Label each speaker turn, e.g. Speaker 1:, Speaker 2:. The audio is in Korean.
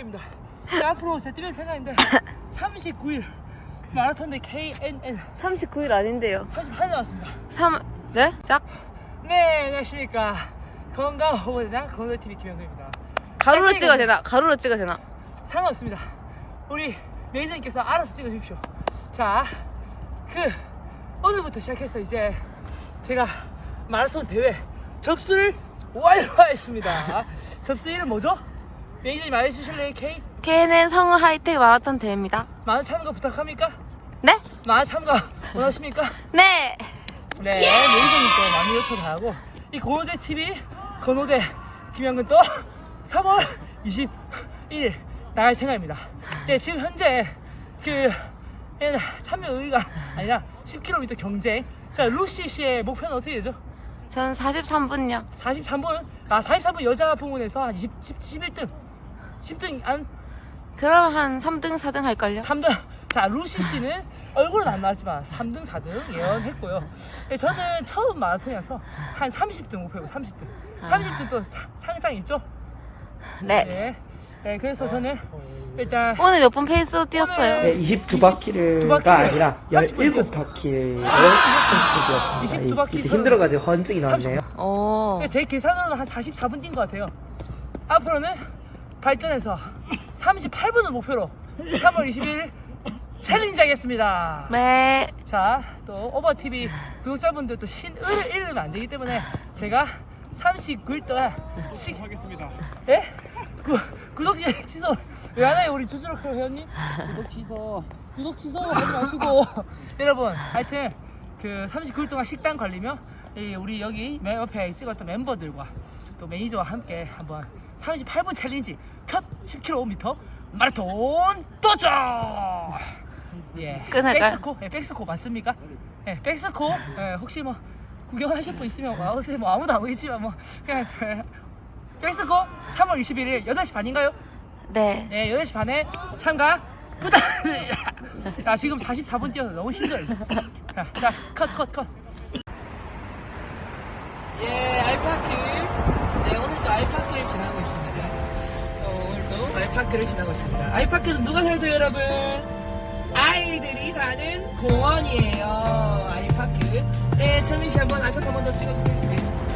Speaker 1: 생각입니다. 네, 앞으로 제 뛰는 생각인데 39일 마라톤 대 KNN
Speaker 2: 39일 아닌데요.
Speaker 1: 38 나왔습니다.
Speaker 2: 3, 네? 짝?
Speaker 1: 네, 안녕하십니까. 건강 후보대장 건강TV 김영도입니다.
Speaker 2: 가로로 찍어도 되나? 가로로 찍어도 되나?
Speaker 1: 상관없습니다. 우리 매니저님께서 알아서 찍어주십시오. 자, 그 오늘부터 시작해서 이제 제가 마라톤 대회 접수를 완료했습니다. 접수 이름 뭐죠? 매니저님 알려주실래요? K?
Speaker 2: KNN 성우 하이텍 마라톤 대회입니다.
Speaker 1: 많은 참가 부탁합니까?
Speaker 2: 네?
Speaker 1: 많은 참가 원하십니까?
Speaker 2: 네!
Speaker 1: 네, 매니저님께 많은 요청 바라고 이 건호대 TV 건호대 김영근 또 3월 21일 나갈 생각입니다. 네, 지금 현재 그 예, 참여 의의가 아니라 10km 경쟁. 자, 루시 씨의 목표는 어떻게 되죠?
Speaker 2: 전 43분요.
Speaker 1: 43분, 아 43분 여자 부문에서 한 20, 10, 11등, 10등 안
Speaker 2: 그럼 한 3등, 4등 할걸요?
Speaker 1: 3등. 자, 루시 씨는 얼굴은 안 나왔지만 3등, 4등 예언했고요. 네, 저는 처음 마라톤이라서 한 30등 목표고 30등. 30등 또 사- 상장 있죠?
Speaker 2: 네.
Speaker 1: 네. 네, 그래서 저는 일단
Speaker 2: 오늘 몇 분 페이스로 뛰었어요?
Speaker 3: 네, 22바퀴를
Speaker 1: 두 바퀴를
Speaker 3: 가 아니라
Speaker 1: 30분 뛰었어요.
Speaker 3: 17바퀴를
Speaker 1: 22 바퀴
Speaker 3: 이렇게
Speaker 1: 서른-
Speaker 3: 힘들어가지고 헌증이 나왔네요.
Speaker 2: 오.
Speaker 1: 네, 제 계산으로는 한 44분 뛴 것 같아요. 앞으로는 발전해서 38분을 목표로 3월 20일 챌린지 하겠습니다.
Speaker 2: 네.
Speaker 1: 자, 또 오버TV 구독자분들 또 신의를 잃으면 안 되기 때문에 제가 39일 동안 식
Speaker 4: 하겠습니다.
Speaker 1: 예? 구, 구독 취소 왜 하나요 우리 주스로크 회원님? 구독 취소 구독 취소 하지 마시고 여러분 하여튼 그 39일 동안 식단 관리며 이 우리 여기 맨 옆에 찍었던 멤버들과 또 매니저와 함께 한번 38분 챌린지 첫 10km 마라톤 도전! 예.
Speaker 2: 끝낼까요?
Speaker 1: 백스코? 예, 백스코 맞습니까? 예, 백스코? 예, 혹시 뭐 구경하실 분 있으면 와보세요. 뭐 아무도 안 오겠지만 뭐 그냥 그 백스코 3월 21일 8시 반인가요?
Speaker 2: 네.
Speaker 1: 네, 8시 반에 참가 부탁! 나 지금 44분 뛰어서 너무 힘들어요. 자, 자, 컷, 컷, 컷. 예, 알파크. 알파크를 지나고 있습니다. 어, 오늘도 알파크를 지나고 있습니다. 알파크는 누가 살죠, 여러분? 아이들이 사는 공원이에요. 알파크. 네, 철민 씨 한번 알파크 한 번 더 찍어주세요.